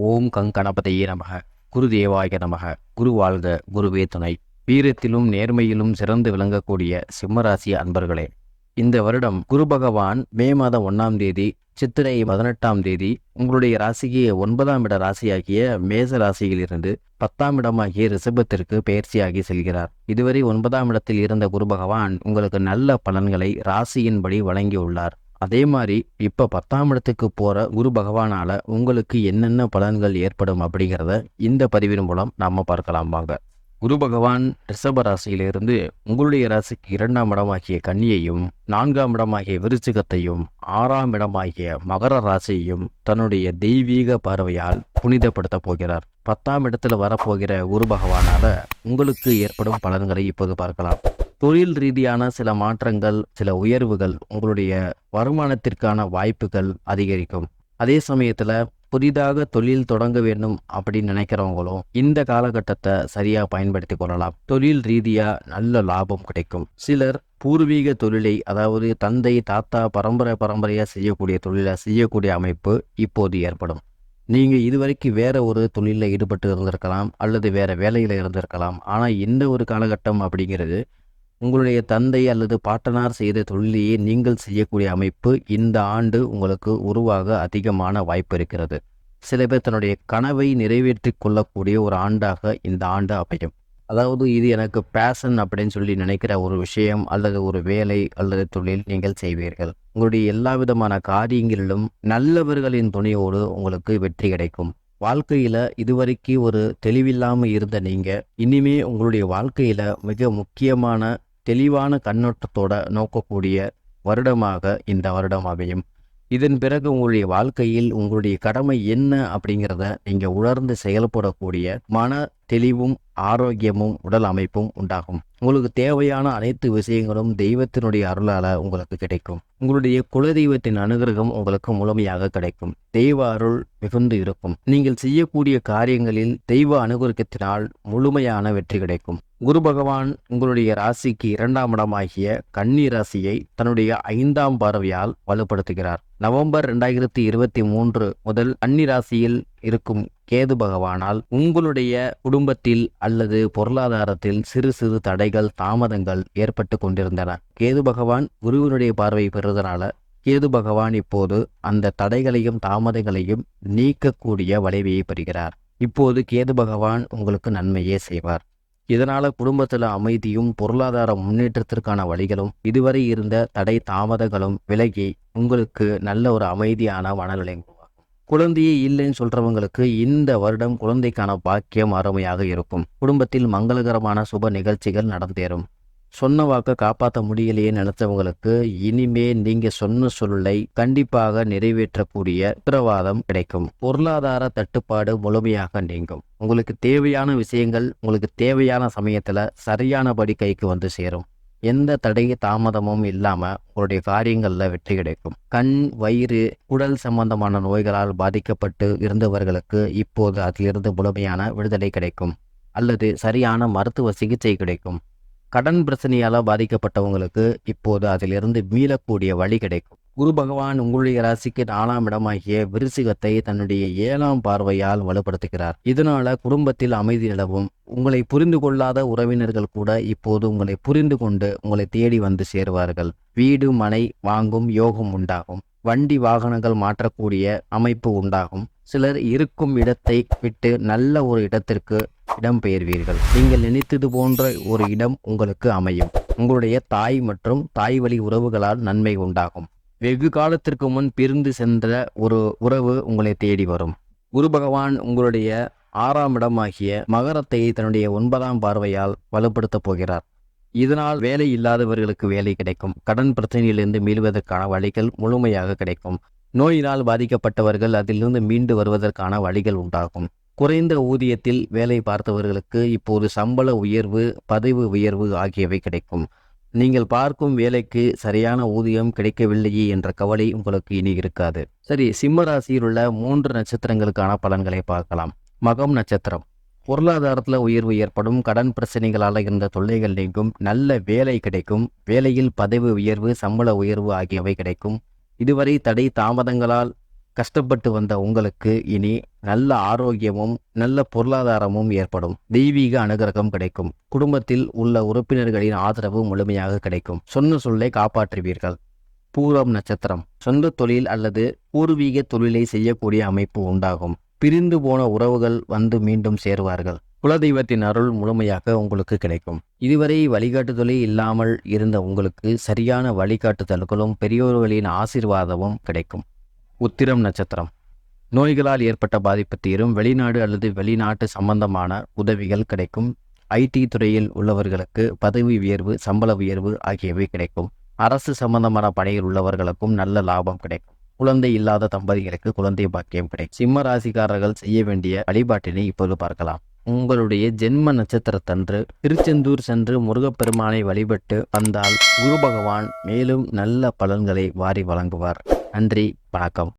ஓம் கங்கணபதையே நமக. குருதேவாய நமக. குரு வாழ்க குருவே துணை. வீரத்திலும் நேர்மையிலும் சிறந்து விளங்கக்கூடிய சிம்மராசி அன்பர்களே இந்த வருடம் குரு பகவான் மே மாதம் ஒன்றாம் தேதி சித்திரை பதினெட்டாம் தேதி உங்களுடைய ராசிக்கு ஒன்பதாம் இட ராசியாகிய மேச ராசியிலிருந்து பத்தாம் இடமாகிய ரிஷபத்திற்கு பயிற்சியாகி செல்கிறார். இதுவரை ஒன்பதாம் இடத்தில் இருந்த குரு பகவான் உங்களுக்கு நல்ல பலன்களை ராசியின்படி வழங்கியுள்ளார். அதே மாதிரி இப்போ பத்தாம் இடத்துக்கு போகிற குரு பகவானால் உங்களுக்கு என்னென்ன பலன்கள் ஏற்படும் அப்படிங்கிறத இந்த பதிவின் மூலம் நாம் பார்க்கலாம் வாங்க. குரு பகவான் ரிஷப ராசியிலிருந்து உங்களுடைய ராசிக்கு இரண்டாம் இடமாகிய கன்னியையும் நான்காம் இடமாகிய விருச்சிகத்தையும் ஆறாம் இடமாகிய மகர ராசியையும் தன்னுடைய தெய்வீக பார்வையால் புனிதப்படுத்த போகிறார். பத்தாம் இடத்துல வரப்போகிற குரு பகவானால் உங்களுக்கு ஏற்படும் பலன்களை இப்போது பார்க்கலாம். தொழில் ரீதியான சில மாற்றங்கள் சில உயர்வுகள் உங்களுடைய வருமானத்திற்கான வாய்ப்புகள் அதிகரிக்கும். அதே சமயத்தில் புதிதாக தொழில் தொடங்க வேண்டும் அப்படின்னு நினைக்கிறவங்களும் இந்த காலகட்டத்தை சரியா பயன்படுத்தி கொள்ளலாம். தொழில் ரீதியா நல்ல லாபம் கிடைக்கும். சிலர் பூர்வீக தொழிலை அதாவது தந்தை தாத்தா பரம்பரை பரம்பரையா செய்யக்கூடிய தொழிலை செய்யக்கூடிய அமைப்பு இப்போது ஏற்படும். நீங்கள் இதுவரைக்கும் வேற ஒரு தொழிலில் ஈடுபட்டு இருந்திருக்கலாம் அல்லது வேற வேலையில் இருந்திருக்கலாம். ஆனால் இந்த ஒரு காலகட்டம் அப்படிங்கிறது உங்களுடைய தந்தை அல்லது பாட்டனார் செய்த தொழிலையே நீங்கள் செய்யக்கூடிய அமைப்பு இந்த ஆண்டு உங்களுக்கு உருவாக அதிகமான வாய்ப்பு இருக்கிறது. சில பேர் தன்னுடைய கனவை நிறைவேற்றி கொள்ளக்கூடிய ஒரு ஆண்டாக இந்த ஆண்டு அமையும். அதாவது இது எனக்கு பேஷன் அப்படின்னு சொல்லி நினைக்கிற ஒரு விஷயம் அல்லது ஒரு வேலை அல்லது தொழில் நீங்கள் செய்வீர்கள். உங்களுடைய எல்லா விதமான காரியங்களிலும் நல்லவர்களின் துணையோடு உங்களுக்கு வெற்றி கிடைக்கும். வாழ்க்கையில இதுவரைக்கும் ஒரு தெளிவில்லாமல் இருந்த நீங்க இனிமே உங்களுடைய வாழ்க்கையில மிக முக்கியமான தெளிவான கண்ணோட்டத்தோட நோக்கக்கூடிய வருடமாக இந்த வருடம் அமையும் இதன் பிறகு உங்களுடைய வாழ்க்கையில் உங்களுடைய கடமை என்ன அப்படிங்கிறத நீங்கள் உணர்ந்து செயல்படக்கூடிய மன தெளிவும் ஆரோக்கியமும் உடல் அமைப்பும் உண்டாகும். உங்களுக்கு தேவையான அனைத்து விஷயங்களும் தெய்வத்தினுடைய அருளால உங்களுக்கு கிடைக்கும். உங்களுடைய குலதெய்வத்தின் அனுகிரகம் உங்களுக்கு முழுமையாக கிடைக்கும். தெய்வ அருள் மிகுந்து இருக்கும். நீங்கள் செய்யக்கூடிய காரியங்களில் தெய்வ அனுகிரகத்தினால் முழுமையான வெற்றி கிடைக்கும். குரு பகவான் உங்களுடைய ராசிக்கு இரண்டாம் இடமாகிய கன்னி ராசியை தன்னுடைய ஐந்தாம் பார்வையால் வலுப்படுத்துகிறார். நவம்பர் ரெண்டாயிரத்தி இருபத்தி மூன்று முதல் கன்னி ராசியில் இருக்கும் கேது பகவானால் உங்களுடைய குடும்பத்தில் அல்லது பொருளாதாரத்தில் சிறு சிறு தடைகள் தாமதங்கள் ஏற்பட்டு கொண்டிருந்தன. கேது பகவான் குருவினுடைய பார்வை பெறுவதனால கேது பகவான் இப்போது அந்த தடைகளையும் தாமதங்களையும் நீக்கக்கூடிய வளைவையை பெறுகிறார். இப்போது கேது பகவான் உங்களுக்கு நன்மையே செய்வார். இதனால குடும்பத்தில் அமைதியும் பொருளாதார முன்னேற்றத்திற்கான வழிகளும் இதுவரை இருந்த தடை தாமதங்களும் விலகி உங்களுக்கு நல்ல ஒரு அமைதியான மனநிலை குழந்தையே இல்லைன்னு சொல்றவங்களுக்கு இந்த வருடம் குழந்தைக்கான பாக்கியம் அருமையாக இருக்கும். குடும்பத்தில் மங்களகரமான சுப நிகழ்ச்சிகள் நடந்தேறும். சொன்ன வாக்கை காப்பாற்ற முடியலையே நினைச்சவங்களுக்கு இனிமே நீங்க சொன்ன சொல்லை கண்டிப்பாக நிறைவேற்றக்கூடிய உத்தரவாதம் கிடைக்கும். பொருளாதார தட்டுப்பாடு முழுமையாக நீங்கும். உங்களுக்கு தேவையான விஷயங்கள் உங்களுக்கு தேவையான சமயத்துல சரியானபடி கைக்கு வந்து சேரும். எந்த தடை தாமதமும் இல்லாமல் உங்களுடைய காரியங்களில் வெற்றி கிடைக்கும். கண் வயிறு உடல் சம்பந்தமான நோய்களால் பாதிக்கப்பட்டு இருந்தவர்களுக்கு இப்போது அதிலிருந்து முழுமையான விடுதலை கிடைக்கும். அல்லது சரியான மருத்துவ சிகிச்சை கிடைக்கும். கடன் பிரச்சனையால் பாதிக்கப்பட்டவங்களுக்கு இப்போது அதிலிருந்து மீளக்கூடிய வழி கிடைக்கும். குரு பகவான் உங்களுடைய ராசிக்கு நாலாம் இடமாகிய விருசிகத்தை தன்னுடைய ஏழாம் பார்வையால் வலுப்படுத்துகிறார். இதனால குடும்பத்தில் அமைதி நிலவும். உங்களை புரிந்து கொள்ளாத உறவினர்கள் கூட இப்போது உங்களை புரிந்து கொண்டு உங்களை தேடி வந்து சேருவார்கள். வீடு மனை வாங்கும் யோகம் உண்டாகும். வண்டி வாகனங்கள் மாற்றக்கூடிய அமைப்பு உண்டாகும். சிலர் இருக்கும் இடத்தை விட்டு நல்ல ஒரு இடத்திற்கு இடம்பெயர்வீர்கள். நீங்கள் நினைத்தது போன்ற ஒரு இடம் உங்களுக்கு அமையும். உங்களுடைய தாய் மற்றும் தாய் வழி உறவுகளால் நன்மை உண்டாகும். வெகு காலத்திற்கு முன் பிரிந்து சென்ற ஒரு உறவு உங்களை தேடி வரும். குரு பகவான் உங்களுடைய ஆறாம் இடமாகிய மகரத்தை தன்னுடைய ஒன்பதாம் பார்வையால் வலுப்படுத்தப் போகிறார். இதனால் வேலை இல்லாதவர்களுக்கு வேலை கிடைக்கும். கடன் பிரச்சனையிலிருந்து மீள்வதற்கான வழிகள் முழுமையாக கிடைக்கும். நோயினால் பாதிக்கப்பட்டவர்கள் அதிலிருந்து மீண்டு வருவதற்கான வழிகள் உண்டாகும். குறைந்த ஊதியத்தில் வேலை பார்த்தவர்களுக்கு இப்போது சம்பள உயர்வு பதவி உயர்வு ஆகியவை கிடைக்கும். நீங்கள் பார்க்கும் வேலைக்கு சரியான ஊதியம் கிடைக்கவில்லையே என்ற கவலை உங்களுக்கு இனி இருக்காது. சரி சிம்ம ராசியில் உள்ள மூன்று நட்சத்திரங்களுக்கான பலன்களை பார்க்கலாம். மகம் நட்சத்திரம். பொருளாதாரத்தில் உயர்வு ஏற்படும் கடன் பிரச்சனைகளால் இருந்த தொல்லைகள் நீங்கும் நல்ல வேலை கிடைக்கும் வேலையில் பதவி உயர்வு சம்பள உயர்வு ஆகியவை கிடைக்கும். இதுவரை தடை தாமதங்களால் கஷ்டப்பட்டு வந்த உங்களுக்கு இனி நல்ல ஆரோக்கியமும் நல்ல பொருளாதாரமும் ஏற்படும். தெய்வீக அனுகிரகம் கிடைக்கும். குடும்பத்தில் உள்ள உறுப்பினர்களின் ஆதரவு முழுமையாக கிடைக்கும். சொன்ன சொல்லை காப்பாற்றுவீர்கள். பூரம் நட்சத்திரம். சொந்த தொழில் அல்லது பூர்வீக தொழிலை செய்யக்கூடிய அமைப்பு உண்டாகும். பிரிந்து போன உறவுகள் வந்து மீண்டும் சேருவார்கள். குலதெய்வத்தின் அருள் முழுமையாக உங்களுக்கு கிடைக்கும். இதுவரை வழிகாட்டுதலே இல்லாமல் இருந்த உங்களுக்கு சரியான வழிகாட்டுதல்களும் பெரியோர்களின் ஆசீர்வாதமும் கிடைக்கும். உத்திரம் நட்சத்திரம். நோய்களால் ஏற்பட்ட பாதிப்பு தீரும். வெளிநாடு அல்லது வெளிநாட்டு சம்பந்தமான உதவிகள் கிடைக்கும். ஐடி துறையில் உள்ளவர்களுக்கு பதவி உயர்வு சம்பள உயர்வு ஆகியவை கிடைக்கும். அரசு சம்பந்தமான பணியில் உள்ளவர்களுக்கும் நல்ல லாபம் கிடைக்கும். குழந்தை இல்லாத தம்பதிகளுக்கு குழந்தை பாக்கியம் கிடைக்கும். சிம்ம ராசிக்காரர்கள் செய்ய வேண்டிய வழிபாட்டினை இப்போது பார்க்கலாம். உங்களுடைய ஜென்ம நட்சத்திரத்தன்று திருச்செந்தூர் சென்று முருகப்பெருமானை வழிபட்டு வந்தால் குரு பகவான் மேலும் நல்ல பலன்களை வாரி வழங்குவார். நன்றி வணக்கம்.